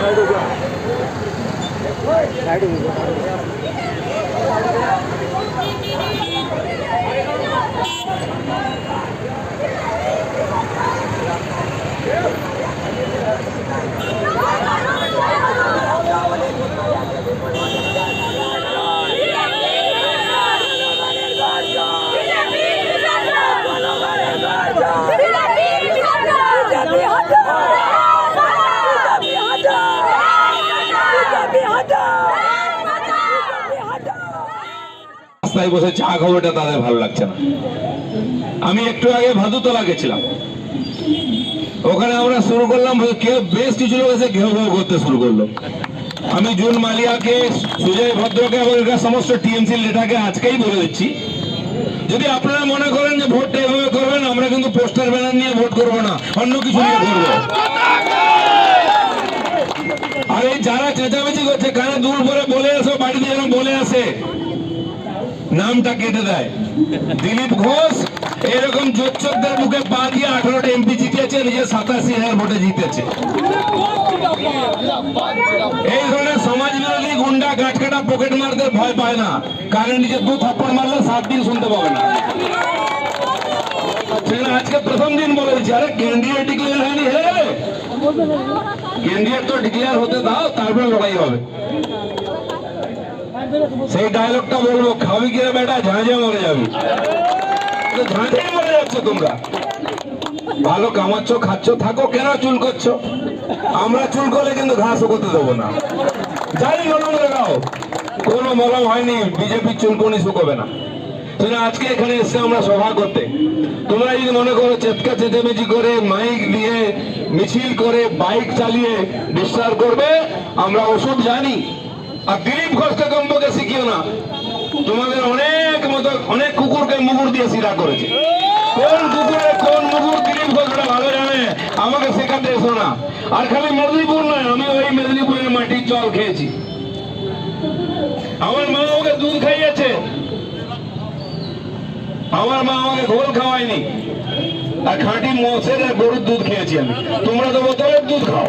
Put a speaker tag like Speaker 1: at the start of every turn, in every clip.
Speaker 1: Side हो गया রাস্তায় বসে চা খাবোটা তাদের ভালো লাগছে না। আমি একটু আগে ভাদুতলা গেছিলাম। ওখানে আমরা শুরু করলাম কেউ বেশ কিছু লোক এসে ঘেউ ঘেউ করতে শুরু করল। আমি জুন মালিয়াকে, সুজয় ভদ্রকে এবং এখানে সমস্ত টিএমসি নেতাকে আজকেই বলে দিচ্ছি, যদি আপনারা মনে করেন যে ভোটটা এভাবে করবেন, আমরা কিন্তু পোস্টার ব্যানার নিয়ে ভোট করব না, অন্য কিছু নিয়ে করব। আর এই যারা চেঁচামেচি করছে, কানে দূর করে বলে আসো, বাড়িতে যেন বলে আসে নামটা কেটে দেয়। দিলীপ ঘোষ এরকম জোচ্চকদের মুখে পা দিয়ে আঠারোটা এমপি জিতেছে নিজে সাতাশি হাজার ভোটে জিতেছে। এই ধরনের সমাজ বিরোধী গুন্ডা গাছ কাটা পকেট মারতে ভয় পায় না। কারণ নিজে দু থাপ্পড় মারলে সাত দিন শুনতে পাবে না। আজকে প্রথম দিন বলে দিচ্ছে। আরে ক্যান্ডিডেট ডিক্লেয়ার হয়নি হে ক্যান্ডিডেট তো ডিক্লেয়ার হতে দাও, তারপরে লড়াই হবে। সেই ডায়লগটা বলব, খাবি কিরে বেটা? ঝাঁঝে মরে যাবি। তো ঝাঁঝেই মরে যাচ্ছ তোমরা। ভালো কামাচ্ছ, খাচ্ছ, থাকো, কেন চুল করছ? আমরা চুল করলে কিন্তু ঘাসও করতে দেবো না। জানি মলম লাগাও কোনো মলম হয়নি বিজেপির চুলকনি শুকোবে না। আজকে এখানে এসে আমরা সভা করতে। তোমরা যদি মনে করো চেতকা চেঁচামেচি করে, মাইক দিয়ে মিছিল করে, বাইক চালিয়ে ডিস্টার্ব করবে, আমরা ওষুধ জানি। আর দিলীপ ঘোষকে কম্পকে শিখিও না। তোমাদের অনেক মতো, অনেক কুকুরকে মুগুর দিয়ে সিরা করেছে। কোন কুকুরে কোন মুগুর দিলীপ ঘোষ ওটা ভালো জানে? আমাকে শেখাতে এসো না আর খালি মেদিনীপুর নয় আমি ওই মেদিনীপুরের মাটির জল খেয়েছি। আমার মা আমাকে দুধ খাইয়েছে। আমার মা আমাকে ঘোল খাওয়ায়নি। আর খাঁটি মোষের আর গরুর দুধ খেয়েছি আমি। তোমরা তো বোতলের দুধ খাও।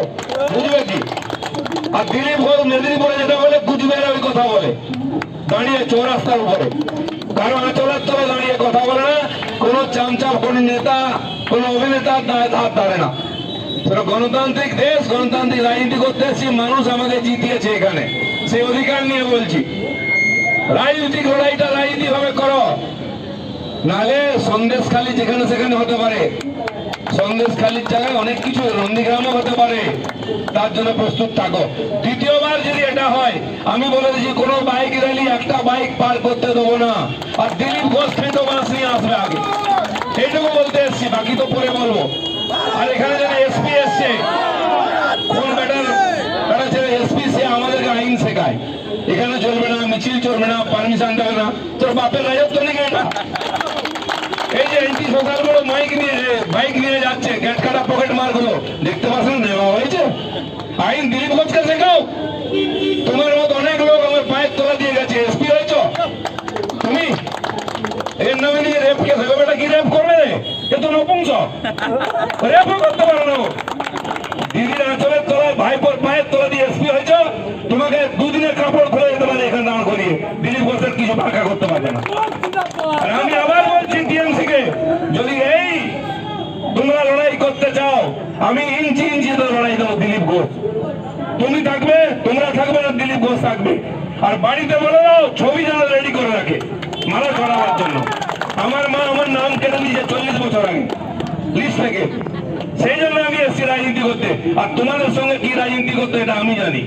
Speaker 1: বুঝবে কি? আর দিলীপ ঘোষ মেদিনীপুরে যেটা বলে কুচবিহারে ওই কথা বলে দাঁড়িয়ে চৌরাস্তার উপরে। কারও আঁচলের তলে দাঁড়িয়ে কথা বলে না, কোনো চামচাপ কোন নেতা, কোন অভিনেতার দায় ধার ধারে না। গণতান্ত্রিক দেশ, গণতান্ত্রিক রাজনীতি করতে এসেছি, মানুষ আমাকে জিতিয়েছে এখানে। সেই অধিকার নিয়ে বলছি। রাজনৈতিক লড়াইটা রাজনীতি ভাবে করো। নালে সন্দেশ খালি যেখানে সেখানে হতে পারে। সন্দেশ খালির জায়গায় অনেক কিছু নন্দীগ্রামও হতে পারে। তার জন্য প্রস্তুত থাকো। দ্বিতীয়বার যদি এটা হয়, আমি বলে দিচ্ছি, কোনো বাইক র্যালি একটা বাইক পার করতে দেবো না। আর দিলীপ ঘোষ ফেটো বাস নিয়ে আসবে আগে। এইটুকু বলতে এসছি, বাকি তো পরে বলব। আর এখানে যারা এসপি এসছে, কোন ব্যাটার ব্যাটার ছেলে এসপি সে আমাদেরকে আইন শেখায়। এখানে চলবে না, মিছিল চলবে না পারমিশন দেবে না। তোর বাপের রাজত্ব নাকি এটা? যে এন্টি সোশ্যালগুলো মাইক নিয়ে বাইক নিয়ে যাচ্ছে গেট কাটা পকেট মারগুলো দেখতে পাচ্ছ না নেওয়া হয়েছে। আইন দিলীপ ঘোষকে শেখাও। তোমার মতো অনেক লোক আমার পায়ের তলা দিয়ে গেছে। এসপি হয়েছ? তুমি? এর নামে নিয়ে রেপ কে হবে, বেটা, কি রেপ করবে? এ তো নপুংস। রেপও করতে পারো না। দিদির আঁচলের তলায় ভাইপোর পায়ের তলা দিয়ে এসপি হয়েছ? তোমাকে দুদিনের কাপড় খুলে যেতে পারে এখানে দাঁড় করিয়ে। দিলীপ ঘোষের কিছু বাঁকা করতে পারবে না আর আমি আবার বলছি টিএমসি কে যদি এই তোমরা লড়াই করতে চাও ইঞ্চি ইঞ্চি তো লড়াই দেবো দিলীপ ঘোষ। তুমি থাকবে, তোমরা থাকবে না, দিলীপ ঘোষ থাকবে। আর বাড়িতে বলে দাও, ছবি যেন রেডি করে রাখে, মালা ছড়াবার জন্য। আমার মা, আমার নাম কেটে দিয়েছে চল্লিশ বছর আগে লিস্ট থেকে। সেই জন্য আমি এসছি রাজনীতি করতে। আর তোমাদের সঙ্গে কি রাজনীতি করতে, এটা আমি জানি।